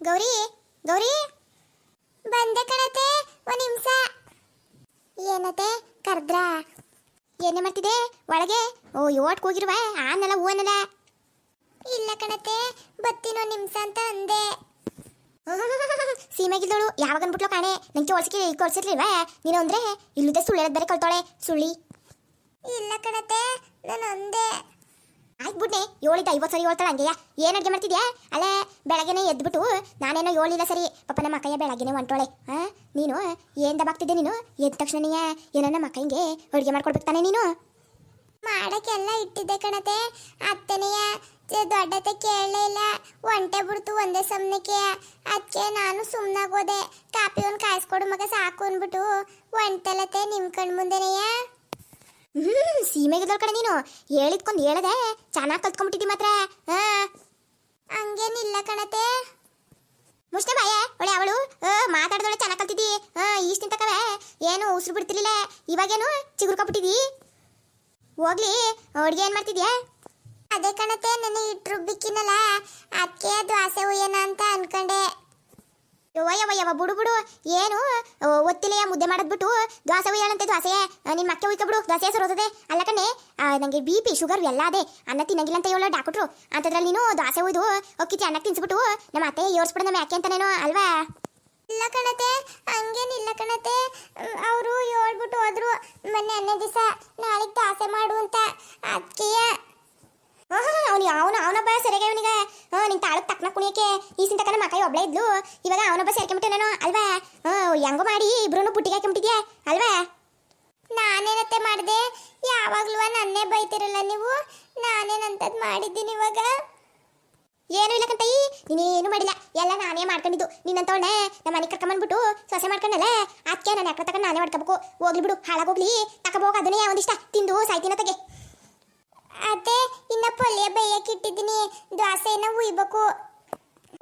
ಗೌರಿ ಗೌರಿ. ಬಂದೆ ಕಣತೆ, ಒಂದ್ ನಿಮಿಷ ಏನತೆ, ಕರ್ದ್ರ? ಏನೇ ಮಾಡ್ತಿದೆ ಒಳಗೆ? ಓ ಯೋಟ್ ಹೋಗಿರುವ ಆನಲ್ಲ ಹೂವನಲ್ಲ ಇಲ್ಲ ಕಣತೆ ಬತ್ತಿನೋ ನಿಮಿಷ ಅಂತ ಅಂದೆ. ಸೀಮೆಗಿದ್ದಳು ಯಾವಾಗ ಅನ್ಬಿಟ್ಲು ಕಾಣೆ? ನಂಗೆ ಒಳಸಿಕೆ ಕೊಡ್ಸಿರ್ಲಿಲ್ವ? ನೀನು ಅಂದ್ರೆ ಇಲ್ಲದೆ ಸುಳ್ಳು ಬೇರೆ ಕಳ್ತಾಳೆ ಸುಳ್ಳಿ. ಇಲ್ಲ ಕಣತೆ, ನಾನು ಅಂದೆ. ಆಯ್ತು ಏಳಿದ್ದ ಐವತ್ತು ಸರಿ ಹೇಳ್ತಾಳೆ ಹಂಗೆಯ ಏನು ಅಡುಗೆ ಮಾಡ್ತಿದ್ಯಾ? ಅಲ್ಲೇ ಬೆಳಗ್ಗೆನೆ ಎದ್ಬಿಟ್ಟು ನಾನೇನೋ ಏಳಿಲ್ಲ ಸರಿ, ಪಾಪ ನಮ್ಮ ಅಕ್ಕಯ್ಯ ಬೆಳಗ್ಗೆನೆ ಹೊಂಟೋಳೆ. ಹಾಂ ನೀನು ಏನು ದಬಾಗ್ತಿದ್ದೆ ನೀನು? ಎದ್ದ ತಕ್ಷಣನೇ ಏನೋ ನಮ್ಮ ಅಕ್ಕಂಗೆ ಅಡುಗೆ ಮಾಡ್ಕೊಡ್ಬೇಕು ತಾನೆ ನೀನು. ಮಾಡೋಕ್ಕೆಲ್ಲ ಇಟ್ಟಿದ್ದೆ ಕಣತೆ. ಅತ್ತನೆಯ ದೊಡ್ಡತೆ ಕೇಳಲೇ ಇಲ್ಲ. ಒಂಟೆ ಬಿಡ್ತು ಒಂದೇ ಸಮನಕ್ಕೆ. ಅದಕ್ಕೆ ನಾನು ಸುಮ್ಮನಾಗೋದೆ ಕಾಪಿ ಒಂದು ಕಾಯಿಸ್ಕೊಡು ಮಗ ಸಾಕು ಅಂದ್ಬಿಟ್ಟು ಒಂಟೆಲತೆ ನಿಮ್ಮ ಕಣ್ ಮುಂದೆನೆಯ ಹ್ಮ್ ಸೀಮೆಗೆ ಕಡೆ ನೀನು. ಹೇಳಿದ್ಕೊಂಡು ಹೇಳದೆ, ಚೆನ್ನಾಗಿ ಕಲ್ತ್ಕೊಂಡ್ಬಿಟ್ಟಿದ್ದಿ ಮಾತ್ರ. ಹಂಗೇನಿಲ್ಲ ಕಣತೆ. ಮುಷ್ಟೆ ಬಾಯ, ಒಳ್ಳೆ ಅವಳು. ಮಾತಾಡ್ದೊಳೆ ಚೆನ್ನಾಗಿ ಕಲ್ತಿದ್ದಿ. ಇಷ್ಟು ತಕವೆ ಏನು, ಉಸಿರು ಬಿಡ್ತಿರ್ಲಿಲ್ಲ. ಇವಾಗೇನು ಚಿಗುರ್ಕೊಬಿಟ್ಟಿದ್ದಿ ಹೋಗ್ಲಿ, ಅಡುಗೆ ಏನ್ ಮಾಡ್ತಿದ್ಯಾ? ಅದೇ ಕಣತೆ ನನಗೆ ಇಟ್ರು ಬಿಕ್ಕಿನಲ್ಲ. ಅದಕ್ಕೆ ದ್ವಾಸೆ ಉಯ್ಯನ ಅಂತ ಅನ್ಕೊಂಡೆ. ಯವ್ವ ಯವ್ವ ಬುಡು ಬುಡು. ಏನು? ಒತ್ತಿಲೆಯ ಮುದ್ದೆ ಮಾಡದ್ಬಿಟ್ಟು ದ್ವಾಸೆ ಉಯ್ಯಾಳಂತೆ ದ್ವಾಸೆ ನಿನ್ನ ಮಕ್ಕೆ ಉಯ್ಕೊಬಿಡು ದ್ವಾಸೆ ಸರೋತದೆ ಅಲ್ಲ ಕಣೆ ನನಗೆ ಬಿ ಪಿ, ಶುಗರ್ ಎಲ್ಲ ಅದೇ. ಅನ್ನ ತಿನ್ನಂಗಿಲ್ಲ ಅಂತ ಹೇಳೋ ಡಾಕ್ಟ್ರು. ಅಂತದ್ರಲ್ಲಿ ನೀನು ದ್ವಾಸೆ ಉಯ್ದು ಅಕ್ಕಿ ಅನ್ನಕ್ಕೆ ತಿನ್ಸ್ಬಿಟ್ಟು ನಮ್ಮ ಅತ್ತೆ ಯೋರ್ಸ್ಬಿಡ ನಮ್ಮ ಯಾಕೆ ಅಂತಾನೇನೋ ಅಲ್ವಾ? ಇಲ್ಲ ಕಣತೆ, ಹಂಗೇನಿಲ್ಲ ಕಣತೆ. ಅವರು ಹೇಳ್ಬಿಟ್ಟು ಹೋದ್ರು, ಮೊನ್ನೆ ಹನ್ನೆ ದಿವಸ ನಾಳೆಗೆ ದಾಸೆ ಮಾಡು ಅಂತ. ಅದಕ್ಕೆ ಅವನು ಅವನು ಅವನೊಬ್ಬ ಸರಿಯಾಗಿ ಅವನಿಗೆ ನಿಂಗೆ ತಾಳಕ್ಕೆ ತಕ್ಕನ ಕುಣಿಯಕ್ಕೆ ಈ ಸಿಂತ ಕಣ ಮಕ್ಕಳು ಒಬ್ಳೆ ಇದ್ಲು. ಇವಾಗ ಅವನೊಬ್ಬ ಸೇರ್ಕೊಂಬಿಟ್ಟೆ ನಾನು, ಅಲ್ವಾ? ಹೆಂಗೋ ಮಾಡಿ ಇಬ್ರು ಬುಟ್ಟಿಗೆ ಹಾಕೊಂಬಿಟ್ಟಿದ್ಯಾ ಅಲ್ವಾ? ನಾನೇನತ್ತೆ ಮಾಡಿದೆ? ಯಾವಾಗ್ಲೂ ನನ್ನೇ ಬೈತಿರಲ್ಲ ನೀವು? ನಾನೇನಂತದ್ ಮಾಡಿದ್ದೀನಿ ಇವಾಗ? ಏನು ಇಲ್ಲ ಕಂತೈ ನೀನೇನು ಮಾಡಿಲ್ಲ. ಎಲ್ಲ ನಾನೇ ಮಾಡ್ಕೊಂಡಿದ್ದು. ನಿನ್ನಂತವಳೆ ನಮ್ಮ ಮನೆ ಕರ್ಕೊಂಬಂದ್ಬಿಟ್ಟು ಸೊಸೆ ಮಾಡ್ಕೊಂಡಲ್ಲ? ಅದಕ್ಕೆ ನಾನು ಯಾಕೆ ತಗೊಂಡು ನಾನೇ ಮಾಡ್ಕೋಬೇಕು ಹೋಗ್ಲಿ ಬಿಡು ಹಾಳಾಗೋಗ್ಲಿ ತಗೋಬೇಕು ಅದನ್ನೇ ಒಂದಿಷ್ಟ. ತಿಂದು ಸಾಯ್ತಿನ ತಗೆ. ಅದೇ, ಇನ್ನ ಪೊಲ್ಯ ಬೇಯಕ್ಕೆ ಇಟ್ಟಿದ್ದೀನಿ. ದೋಸೆನ ಉಯ್ಬೇಕು.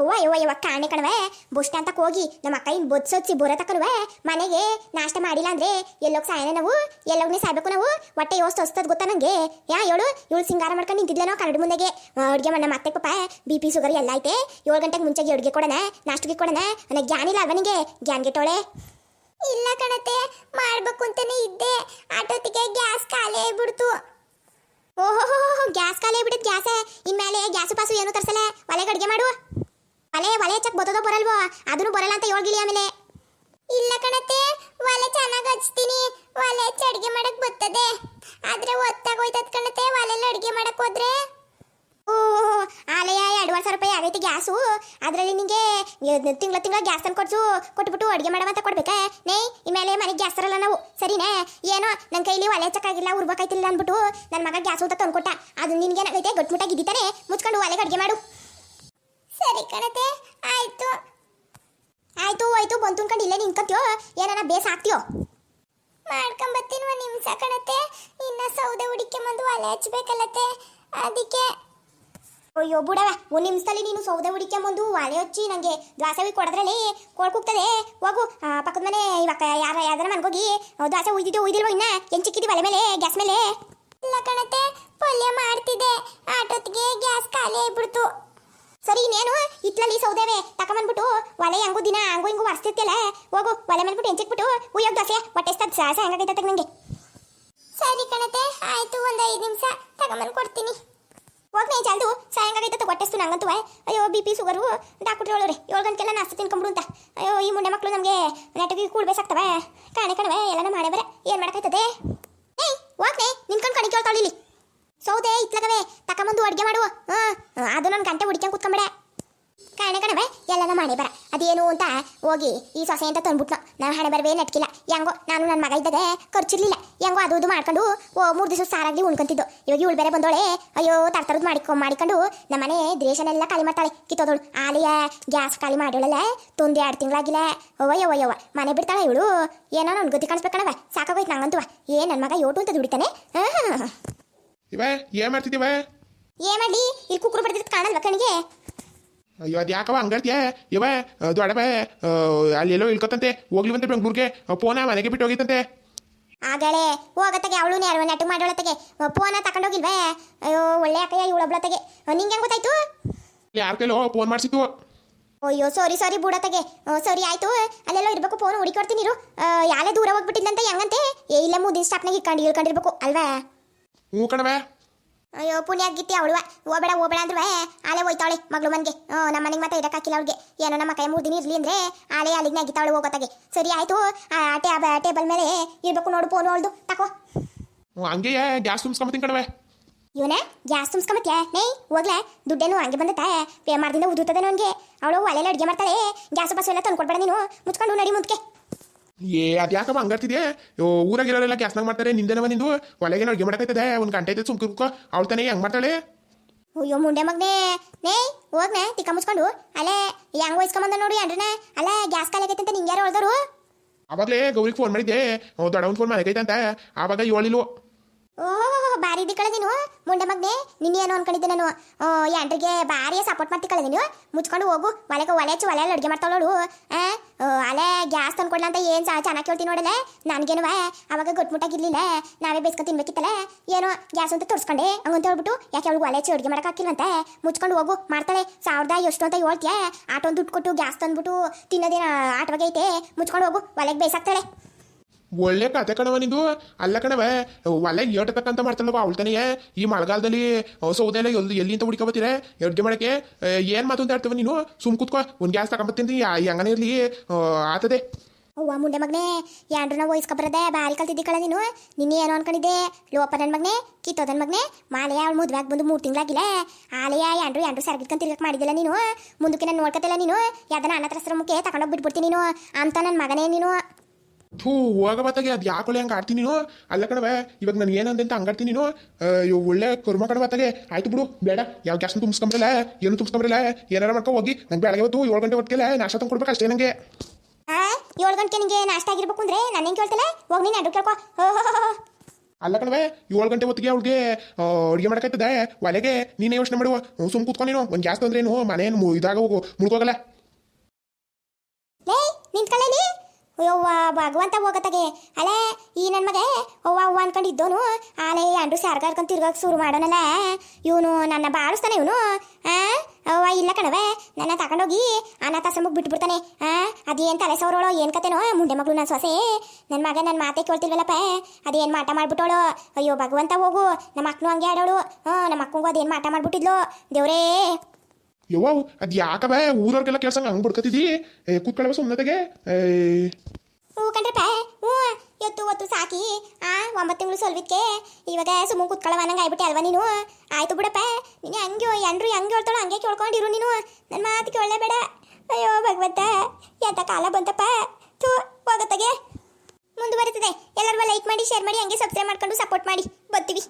ಅವ್ವ ಯವ್ವ ಯವ್ವ ಕಾಣೆ ಕಣವೆ ಬುಷ್ಟ ಅಂತ ಹೋಗಿ ನಮ್ಮ ಅಕ್ಕ ಇನ್ ಬೊತ್ಸೊತ್ಸಿ ಬೋರ ತಕನುವೆ ಮನೆಗೆ ನಾಷ್ಟ ಮಾಡಿಲ್ಲ ಅಂದ್ರೆ ಎಲ್ಲೋಗ್ ಸಾಯನೆ ನಾವು? ಎಲ್ಲೋಗ್ನೇ ಸಾಯ್ಬೇಕು ನಾವು? ಹೊಟ್ಟೆ ಯೋಸ್ಟ್ ಹೊಸ್ತದ್ ಗೊತ್ತಾ ನಂಗೆ? ಯಾ, ಹೇಳು? ಇವಳು ಸಿಂಗಾರ ಮಾಡ್ಕೊಂಡು ನಿಂತಿದ್ಲೇನೋ ಕರಡು ಮುಂದೆಗೆ. ಅಡುಗೆ ಮಾಡಿ ಮತ್ತೆ ಅತ್ತೆ ಪಾಪ. ಬಿ, ಪಿ, ಶುಗರ್ ಎಲ್ಲ ಐತೆ. ಏಳು ಗಂಟೆಗೆ ಮುಂಚೆಗೆ ಅಡುಗೆ ಕೊಡೋಣ ನಾಷ್ಟಕ್ಕೆ ಕೊಡೋಣ. ನನಗೆ ಜ್ಞಾನ ಇಲ್ಲ ಅವನಿಗೆ ನಿಂಗೆ? ಗೆಟ್ಟೋಳೆ ಇಲ್ಲ ಕಣತೆ, ಮಾಡ್ಬೇಕು ಅಂತಾನೆ ಇದ್ದೆ. ಆಟೋತಿಗೆ ಗ್ಯಾಸ್ ಖಾಲಿ ಆಗ್ಬಿಡ್ತು. ಓಹೋ ಗ್ಯಾಸ್ ಖಾಲಿ ಬಿಟ್ಟಿದ್ ಗ್ಯಾಸೇ. ಇನ್ಮೇಲೆ ಗ್ಯಾಸು ಪಾಸು ಏನು ತರ್ಸಲ್ಲ. ಒಲೆಗೆ ಅಡುಗೆ ಮಾಡು. ಒಲೆ ಒಲೆ ಚಕ್ ಬತ್ತದೋ ಬರಲ್ವೋ? ಅದನ್ನು ಬರಲ್ಲ ಅಂತ ಹೇಳ್ಗಿಲಿ ಆಮೇಲೆ ಇಲ್ಲ ಕಣತೆ ಒಲೆ ಚೆನ್ನಾಗಿ ಹಚ್ತೀನಿ ಒಲೆ ಹಚ್ಚಿ ಅಡುಗೆ ಮಾಡಕ್ ಬರ್ತದೆ ಆದ್ರೆ ಒತ್ತಾಗೋಯ್ತದ ಕಣತೆ ಒಲೆಲ್ಲ ಅಡುಗೆ ಮಾಡಕ್ ಹೋದ್ರೆ ಓ ಆಲೆಯ ಎರಡುವರೆ ಸಾವಿರ ರೂಪಾಯಿ ಆಗೈತೆ ಗ್ಯಾಸು ಅದರಲ್ಲಿ ನಿಂಗೆ ತಿಂಗಳ ತಿಂಗಳ ಗ್ಯಾಸ್ ತಂದು ಕೊಡ್ಸು. ಕೊಟ್ಬಿಟ್ಟು ಅಡುಗೆ ಮಾಡವಂತ ಕೊಡ್ಬೇಕಾ? ನೇ ಇಮೇಲೆ ಮನೆಗೆ ಗ್ಯಾಸ್ ತರಲ್ಲ ನಾವು. ಸರಿನೇ? ಏನೋ ನನ್ನ ಕೈಲಿ ಒಲೆ ಚೆಕ್ಕಾಗಿಲ್ಲ ಉರ್ಬೇಕಾಯ್ತಿಲ್ಲ ಅಂದ್ಬಿಟ್ಟು ನನ್ನ ಮಗ ಗ್ಯಾಸ್ ಅಂತ ತಂದ್ಕೊಟ್ಟ. ಅದು ನಿನ್ಗೇನಾಗೈತೆ ಗಟ್ಮುಟ್ಟಾಗಿ ಇದ್ದಿತಾನೆ ಮುಚ್ಕೊಂಡು ಒಲೆಗೆ ಅಡುಗೆ ಮಾಡು. ಸರಿ ಕಣತೆ, ಆಯ್ತು. ಆಯ್ತು ಆಯ್ತು ಬಂತು ಅನ್ಕೊಂಡು ಇಲ್ಲೇ ನಿಂತ್ಕೊಂತೀಯೋ? ಏನಾರ ಬೇಸ್ ಹಾಕ್ತೀಯೋ ಮಾಡ್ಕೊಂಬತ್ತೀನಿ ಒಂದು ನಿಮಿಷ ಕಣತೆ. ಇನ್ನ ಸೌದೆ ಹುಡಿಕೆ ಬಂದು ಒಲೆ ಹಚ್ಬೇಕಲ್ಲತ್ತೆ ಅದಕ್ಕೆ ಅಯ್ಯೋ, ಬುಡವ, ಒಂದು ನಿಮಿಷದಲ್ಲಿ ನೀನು ಸೌದೆ ಹುಡಿಕೆ ಬಂದು ಒಲೆ ಹಚ್ಚಿ ನನಗೆ ದ್ವಾಸೆ ಕೊಡದ್ರಲ್ಲಿ ಕೊಡ್ಕೋಗ್ತದೆ ಹೋಗು ಪಕ್ಕದ ಮನೆ ಇವಾಗ ಯಾರ ಯಾವ್ದಾರ ಮನ್ಗೋಗಿ ದ್ವಾಸೆ ಉಯ್ದಿದ್ದು ಉಯ್ದಿಲ್ವೋ ಇನ್ನ? ಚಿಕ್ಕಿದ್ದೀವಿ ಒಲೆ ಮೇಲೆ, ಗ್ಯಾಸ್ ಮೇಲೆ? ಇಲ್ಲ ಕಣತೆ, ಪಲ್ಯ ಮಾಡ್ತಿದ್ದೆ. ಆಟೋತ್ಗೆ ಗ್ಯಾಸ್ ಖಾಲಿ ಆಗ್ಬಿಡ್ತು. ಸರಿ, ಇನ್ನೇನು? ಇಟ್ಲಲ್ಲಿ ಸೌದೆವೆ ತಕೊಂಬಂದ್ಬಿಟ್ಟು ಒಲೆ ಹಂಗು ದಿನ, ಹಂಗು ಹಿಂಗು ವರ್ಸ್ತಿರ್ತಿಯಲ್ಲ ಹೋಗು ಒಲೆ ಮೇಲ್ಬಿಟ್ಟು ಹೆಂಚಿಕ್ಬಿಟ್ಟು ಉಯ್ಯೋಗ ದೋಸೆ ಹೊಟ್ಟೆ ಸಾಸ ಹೆಂಗಾಗೈತೆ ನಂಗೆ. ಸರಿ ಕಣತೆ, ಆಯ್ತು, ಒಂದು ಐದು ನಿಮಿಷ ತಗೊಂಬಂದು ಕೊಡ್ತೀನಿ. ಹೋಗ್ನೇ ಜಲ್ದು ಸಾಯಂಕಾಗೈತೆ ಹೊಟ್ಟೆಸ್ತು ನಂಗಂತೂ ಅಯ್ಯೋ, ಬಿ ಪಿ ಸುಗರು ಡಾಕ್ಟ್ರು ಹೇಳೋರೆ ಏಳು ಗಂಟೆಲ್ಲ ನಾಷ್ಟ ತಿನ್ಕೊಂಬಿಡು ಅಂತ. ಅಯ್ಯೋ, ಈ ಮುಂಡೆ ಮಕ್ಕಳು ನಮಗೆ ನೆಟ್ಟಿಗೆ ಕೂಡ್ಬೇಕಾಗ್ತವೆ ಕಾಣೆ ಕಣವೆ ಎಲ್ಲನೂ ಮಾಡೇ ಬರ ಏನು ಮಾಡಕ್ಕಾಯ್ತದೆ ಏಯ್ ಹೋಗ್ನೆ ನಿನ್ಕೊಂಡು ಕಣಿ ಕೇಳ್ತಾಳು ಇಲ್ಲಿ ಸೌದೆ ಇತ್ಲಗವೆ ತಕೊಂಬಂದು ಅಡುಗೆ ಮಾಡುವ ಹಾಂ ಅದು ನನ್ನ ಗಂಟೆ ಹುಡ್ಕ್ಯಾಂಗ ಕುತ್ಕೊಂಬೇಡ ಕಾಣೆ ಕಣವೆ ಎಲ್ಲನ ಮಾಡಿ ಬರ ಅದೇನು ಅಂತ ಹೋಗಿ ಈ ಸೊಸೆ ಅಂತ ತಂದ್ಬಿಟ್ನ. ನಾನು ಹಣೆ ಬರವೇ ನೆಟ್ಕಿಲ್ಲ. ಹೆಂಗೋ ನಾನು ನನ್ನ ಮಗ ಇದ್ದಾಗ ಖರ್ಚಿರ್ಲಿಲ್ಲ. ಹೆಂಗೋ ಅದು ಇದು ಮಾಡ್ಕೊಂಡು ಓ ಮೂರು ದಿವಸ ಸಾರಾಗ್ಲಿ ಉಣ್ಕೊಂತಿದ್ದು. ಇವಾಗ ಇವಳು ಬೇರೆ ಬಂದೋಳೆ. ಅಯ್ಯೋ ತರ್ತರದ್ದು ಮಾಡಿಕೊ ಮಾಡಿಕೊಂಡು ನಮ್ಮನೆ ದ್ರೇಷನೆಲ್ಲ ಖಾಲಿ ಮಾಡ್ತಾಳೆ. ಕಿತ್ತೋದಳು. ಆಲಿಯ ಗ್ಯಾಸ್ ಖಾಲಿ ಮಾಡೋಳಲ್ಲ. ತೊಂದು ಎರಡು ತಿಂಗಳಾಗಿಲ್ಲ. ಓಯ್ಯವ ಓಯ್ಯವ ಮನೆ ಬಿಡ್ತಾಳೆ ಇವಳು. ಏನೋ ನನ್ನ ಗತಿ ಕಾಣಿಸ್ಬೇಕಣವ ಸಾಕಾಗೋಯ್ತು ನಂಗಂತುವ ಏ ನನ್ನ ಮಗ ಯೋಟು ಅಂತ ದುಡಿತಾನೆ? ಹಾಂ ಇವ ಏನ್ ಮಾಡ್ತಿದ್ದೀವ? ಏ ಮಾಡ್ಲಿ? ಇಲ್ಲಿ ಕುಕ್ಕರು ಬಡ್ದಿದ್ದು ಕಾಣಲ್ವ ಕಣಿಗೆ? ಅಯ್ಯೋ ಅದು ಯಾಕವ ಹಂಗರ್ತಿಯ ಇವ ದೊಡ್ಡವ ಅಲ್ಲೆಲ್ಲೋ ಇಳ್ಕೊತಂತೆ. ಹೋಗ್ಲಿ ಬಂತೆ ಬೆಂಗ್ಳೂರ್ಗೆ ಫೋನ ಮನೆಗೆ ಬಿಟ್ಟು ಹೋಗಿತ್ತಂತೆ. ಆಗಳೆ ಹೋಗತ್ತಗೆ ಅವಳು ನೆರವು ನಟು ಮಾಡೋಳತ್ತಗೆ. ಫೋನ ತಗೊಂಡೋಗಿಲ್ವೇ ಅಯ್ಯೋ ಒಳ್ಳೆ ಅಕ್ಕಯ್ಯ ಇವಳೊಬ್ಳತ್ತಗೆ ನಿಂಗೆ ಹೆಂಗ್ ಗೊತ್ತಾಯ್ತು? ಯಾರ ಕೈಲೋ ಫೋನ್ ಮಾಡಿಸಿತ್ತು. ಅಯ್ಯೋ ಸಾರಿ ಸಾರಿ ಬುಡತಗೆ ಸರಿ ಆಯ್ತು. ಅಲ್ಲೆಲ್ಲ ಇರ್ಬೇಕು ಫೋನ್ ಹುಡುಕೊಡ್ತೀನಿ ಇರು. ಯಾಲೆ ದೂರ ಹೋಗ್ಬಿಟ್ಟಿದ್ದಂತೆ ಹೆಂಗಂತೆ? ಏ ಇಲ್ಲ ಮುದಿನ ಸ್ಟಾಪ್ನಾಗ ಇಟ್ಕೊಂಡು ಇಳ್ಕೊಂಡಿರ್ಬೇಕು ಅಲ್ವಾ? ಹ್ಞೂ ಕಣವೆ ಅಯ್ಯೋ ಪುಣ್ಯ ಗಿತ್ತಿ ಅವಳುವ ಓಬೇಡ ಓಬೇಡ ಅಂದ್ರೆ ಆಲೆ ಹೋಯ್ತಾಳೆ ಮಗಳು ಮನ್ಗೆ. ನಮ್ಮ ಮನೆಗೆ ಮತ್ತೆ ಇಡಕ್ಕಾಕಿಲ್ಲ ಅವ್ಳಿಗೆ. ಏನೋ ನಮ್ಮ ಕೈ ಮೂರು ದಿನ ಇರ್ಲಿ ಅಂದ್ರೆ ಆಲೆ ಅಲ್ಲಿಗೆ ನಗಿತಾವಳೆ ಹೋಗೋತಾಗೆ. ಸರಿ ಆಯ್ತು ಆ ಟೇಬಲ್ ಮೇಲೆ ಇರ್ಬೇಕು ನೋಡು ಫೋನ್ ಅವಳ್ದು. ತಕೋ. ಹ್ಞೂ ಹಂಗೆ ಗ್ಯಾಸ್ ತುಂಬಿಸ್ಕೊಂಬತ್ತೀನಿ ಕಣವೆ ಇವನೇ ಗ್ಯಾಸ್ ತುಂಬಿಸ್ಕೊಂಬತ್ಯ ನೈ ಹೋಗ್ಲೆ. ದುಡ್ಡೇನು ಹಂಗೆ ಬಂದತ್ತ? ಪೇ ಮಾಡ್ದಿಂದ ಉದುತ್ತದೆ ನನಗೆ ಅವಳು ಒಲೆಲ್ಲ ಅಡುಗೆ ಮಾಡ್ತಾಳೆ. ಗ್ಯಾಸ್ ಬಸ್ ಎಲ್ಲ ತಂದ್ಕೊಡ್ಬೇಡ ನೀನು. ಮುಚ್ಕೊಂಡು ನಡಿ ಮುಂದಕ್ಕೆ ಏ ಅದು ಯಾಕಪ್ಪ ಹಂಗಾರ್ತಿದ್ಯಾ ಊರಾಗಿರೋರೆಲ್ಲ ಗ್ಯಾಸ್ನಾಗ ಮಾಡ್ತಾರೆ ನಿಂದೇನವ ನಿಂದು? ಒಳಗೆ ಅಡುಗೆ ಮಾಡಕೈತದೆ ಒಂದು ಗಂಟೆ ಐತೆ ಸುಮ್ಕುರ್ಕೊ ಅವಳು ತಾನೇ ಹೆಂಗೆ ಮಾಡ್ತಾಳೆ? ಅಯ್ಯೋ ಮುಂಡೆ ಮಗ್ನೆ. ನೇ ಹೋಗ್ನೆ ತಿಕ್ಕ ಮುಚ್ಕೊಂಡು. ಅಲ್ಲೇ ಹೆಂಗ್ ವಹಿಸ್ಕೊಂಬಂದ ನೋಡಿ ಅಂಡ್ರನ ಅಲ್ಲ ಗ್ಯಾಸ್ ಖಾಲಿ ಆಗೈತೆ ಅಂತ ನಿಂಗೆ ಯಾರು ಹೊಳ್ದವ್ರು ಆವಾಗಲೇ ಗೌರಿಗೆ ಫೋನ್ ಮಾಡಿದ್ದೆ. ದೊಡ್ಡವನ್ ಫೋನ್ ಮಾಡಕೈತೆ ಅಂತ ಆವಾಗ ಹೇಳಿಲ್ವು ಕಳೆ ನೀನು? ಮುಂಡೆ ಮಗ್ನೆ, ನಿನ್ನೆ ಏನು ಅನ್ಕೊಂಡಿದ್ದೆ ನಾನು. ಎಂಟ್ರಿಗೆ ಭಾರಿ ಸಪೋರ್ಟ್ ಮಾಡ್ತಿ ಕಳೆ ಮುಚ್ಕೊಂಡು ಹೋಗು. ಒಲೆಗೆ ಒಲೆ ಹಚ್ಚಿ ಒಲೆ ಅಡುಗೆ ಆ ಅಲೆ ಗ್ಯಾಸ್ ತಂದ್ಕೊಡ್ಲ ಅಂತ ಏನು ಚೆನ್ನಾಗಿ ಕೇಳ್ತೀನಿ ನೋಡಲೆ? ನನಗೇನುವ ಅವಾಗ ಗಟ್ಮುಟ್ಟಾಗಿರ್ಲಿಲ್ಲ ನಾವೇ ಬೇಸ್ಕೊ ತಿನ್ಬೇಕಿತ್ತಲ್ಲ ಏನೋ ಗ್ಯಾಸ್ ಅಂತ ತೋರಿಸ್ಕೊಂಡೆ. ಹಂಗಂತ ಹೇಳ್ಬಿಟ್ಟು, ಯಾಕೆ ಅವಳಿಗೆ ಒಲೆ ಹಚ್ಚಿ ಅಡುಗೆ ಮಾಡೋಕ್ಕಾಗಿಲ್ವಂತೆ ಮುಚ್ಕೊಂಡು ಹೋಗು. ಮಾಡ್ತಾಳೆ. ಸಾವಿರದ ಎಷ್ಟು ಅಂತ ಹೇಳ್ತೀಯ? ಆಟೊಂದು ದುಡ್ಡು ಕೊಟ್ಟು ಗ್ಯಾಸ್ ತಂದ್ಬಿಟ್ಟು ತಿನ್ನೋದೇನು ಆಟವಾಗೈತೆ ಮುಚ್ಕೊಂಡು ಹೋಗು. ಒಲೆಗೆ ಬೇಯಿಸಾಕ್ತಾಳೆ ಒಳ್ಳೆ ಕತೆ ಕಣವ ನಿಂದು. ಅಲ್ಲ ಕಣವ ಒಳ್ಳೆ ಏಟತಕ್ಕಂತ ಮಾಡ್ತಾಳವ ಅವಳ್ತಾನೆಯೇ ತಾನೇ ಈ ಮಳೆಗಾಲದಲ್ಲಿ ಸೌದೆ ಎಲ್ಲ ಎಲ್ಲಿ ಎಲ್ಲಿ ಅಂತ ಹುಡ್ಕೊಬತ್ತೀರ ಅಡುಗೆ ಮಾಡಕ್ಕೆ ಏನು ಮಾತು ಅಂತ ನೀನು? ಸುಮ್ ಕೂತ್ಕೋ, ಒಂದು ಗ್ಯಾಸ್ ತಗೊಂಬತ್ತೀನಿ ಹೆಂಗನೇ ಇರಲಿ ಆತದೆ. ಅವ್ವ ಮುಂಡೆ ಮಗನೇ ಯಾಂಡ್ರು ನಾವು ವಯಸ್ಕೊಬರದೆ ಬಾರಿ ಕಲ್ತಿದ್ದಿ ಕಳೆ ನೀನು. ನಿನ್ನೆ ಏನು ಅನ್ಕೊಂಡಿದ್ದೆ ಲೋಪ ನನ್ನ ಮಗನೆ ಕಿತ್ತೋದನ್ ಮಗನೇ ಮಾಲೆಯ ಅವಳು ಮದುವೆಗೆ ಬಂದು ಮೂರು ತಿಂಗಳಾಗಿಲ್ಲ. ಆಲೆಯ ಯಾಂಡ್ರು ಯಾಂಡ್ರು ಕಂತ ತಿರ್ಗಕ್ಕೆ ಮಾಡಿದಿಲ್ಲ ನೀನು. ಮುಂದಕ್ಕೆ ನಾನು ನೋಡ್ಕೊತಿಲ್ಲ ನೀನು. ಯಾವ್ದನ ಅನ್ನ ಮುಖ್ಯ ತಗೊಂಡೋಗಿ ಬಿಟ್ಬಿಡ್ತೀನಿ ನೀನು. ಅಂತ ನನ್ನ ಮಗನೇ ನೀನು. ಥೂ ಹೋಗ ಬತ್ತಾಗೆ ಅದು ಯಾಕೊಳ್ಳೆ ಹಂಗೆ ಆಡ್ತೀನಿ ನೀನು? ಅಲ್ಲ ಕಣವೆ ಇವಾಗ ನಾನು ಏನಂದೆ ಅಂತ ಹಂಗಾಡ್ತೀನಿ ನೀನು? ಆ, ಒಳ್ಳೆ ಕುರ್ಮ ಕಣ ಬತ್ತಾಗೆ. ಆಯ್ತು ಬಿಡು ಬೇಡ. ಯಾವ ಗ್ಯಾಸ್ನ ತುಂಬಿಸ್ಕೊಂಬ್ರಲ್ಲ ಏನು ತುಂಬಿಸ್ಕೊಂಬ್ರಲ್ಲ. ಏನಾರ ಮಾಡ್ಕೊ ಹೋಗಿ. ನಂಗೆ ಬೆಳಗ್ಗೆ ಹೊತ್ತು ಏಳು ಗಂಟೆ ಹೊತ್ತಿಗೆಲ್ಲ ನಾಷ್ಟ ತಂದು ಕೊಡ್ಬೇಕು ಅಷ್ಟೇ ನನಗೆ ಆ ಏಳು ಗಂಟೆ ನಿಂಗೆ ನಾಷ್ಟ ಆಗಿರ್ಬೇಕು ಅಂದ್ರೆ ನಾನು ಹೆಂಗೆ ಕೇಳ್ತಲ್ಲ ಹೋಗಿ ನೀನು ಅಂಡ್ರು ಕೇಳ್ಕೊ. ಅಲ್ಲ ಕಣವೆ ಏಳು ಗಂಟೆ ಹೊತ್ತಿಗೆ ಅವ್ಳಿಗೆ ಅಡುಗೆ ಮಾಡಕೈತದೆ ಒಲೆಗೆ ನೀನೇ ಯೋಚನೆ ಮಾಡುವ ಸುಮ್ ಕೂತ್ಕೊಂಡು ನೀನು. ಒಂದು ಗ್ಯಾಸ್ ತಂದ್ರೇನು ಮನೆ ಏನು ಇದಾಗ ಹೋಗು ಮುಳುಗೋಗಲ್ಲ ನಿಂತ್ಕೊಳ್ಳಿ ಯವ್ವ ಭಗವಂತ ಹೋಗತ್ತಾಗೆ. ಅಲೆ, ಈ ನನ್ನ ಮಗ, ಅವ್ವ ಅವ್ವ ಅನ್ಕೊಂಡಿದ್ದೋನು. ಆಲೆ ಸಾರ್ ಸಾರ್ಗಾರ್ಕೊಂಡು ತಿರ್ಗಕ್ಕೆ ಶುರು ಮಾಡೋನಲ್ಲ. ಇವನು ನನ್ನ ಬಾಳಿಸ್ತಾನೆ ಇವನು. ಅವ್ವ, ಇಲ್ಲ ಕಣವೆ ನನ್ನ ತಗೊಂಡೋಗಿ ತಸಮುಗ್ ಬಿಟ್ಬಿಡ್ತಾನೆ. ಅದೇನು ತಲೆ ಸೌರೋಳೋ ಏನು ಕತೆನೋ, ಮುಂಡೆ ಮಗಳು ನನ್ನ ಸೊಸೆ. ನನ್ನ ಮಗ ನನ್ನ ಮಾತೆ ಕೇಳ್ತಿಲ್ವಲ್ಲಪ್ಪ. ಅದೇನು ಮಾಟ ಮಾಡ್ಬಿಟ್ಟೋಳು. ಅಯ್ಯೋ, ಭಗವಂತ ಹೋಗು. ನಮ್ಮ ಅಕ್ಕನು ಹಂಗೆ ಆಡೋಳು. ಹ್ಞೂ ನಮ್ಮ ಅಕ್ಕಂಗೂ ಅದೇನು ಮಾಟ ಮಾಡ್ಬಿಟ್ಟಿದ್ಲು. ದೇವ್ರೇ. ಯವ್ವ, ಅದು ಯಾಕವ ಊರವ್ರಿಗೆಲ್ಲ ಕೇಳ್ಸಂಗೆ ಹಂಗ್ ಬಿಡ್ಕತಿದಿ? ಕೂತ್ಕೊಳ್ಳವ ಸುಮ್ಮನೆಗೆ ಹ್ಞೂ ಎತ್ತು ಒತ್ತು ಸಾಕಿ, ಆ, ಒಂಬತ್ತು ತಿಂಗಳು ಸೊಲ್ವಿದ್ಕೆ, ಇವಾಗ ಸುಮ್ಮನೆ ಕುತ್ಕೊಳ್ಳವ ನಂಗೆ ಆಯ್ಬಿಟ್ಟೆ ಅಲ್ವಾ ನೀನು? ಆಯ್ತು ಬಿಡಪ್ಪ, ನೀನು ಹಂಗೆ ಎಂಡ್ರು ಹೆಂಗೆ ಹೇಳ್ತಾಳೋ ಹಂಗೆ ಕೇಳ್ಕೊಂಡಿರು ನೀನು. ನನ್ನ ಮಾತು ಕೇಳಲೇ ಬೇಡ. ಅಯ್ಯೋ, ಭಗವಂತ ಎಂಥ ಕಾಲ ಬಂತಪ್ಪ. ಥೂ, ಹೋಗತ್ತಾಗೆ. ಮುಂದುವರಿತದೆ. ಎಲ್ಲರೂ ಲೈಕ್ ಮಾಡಿ, ಶೇರ್ ಮಾಡಿ, ಹಂಗೆ ಸಬ್ಸ್ಕ್ರೈಬ್ ಮಾಡ್ಕೊಂಡು ಸಪೋರ್ಟ್ ಮಾಡಿ. ಬರ್ತೀವಿ.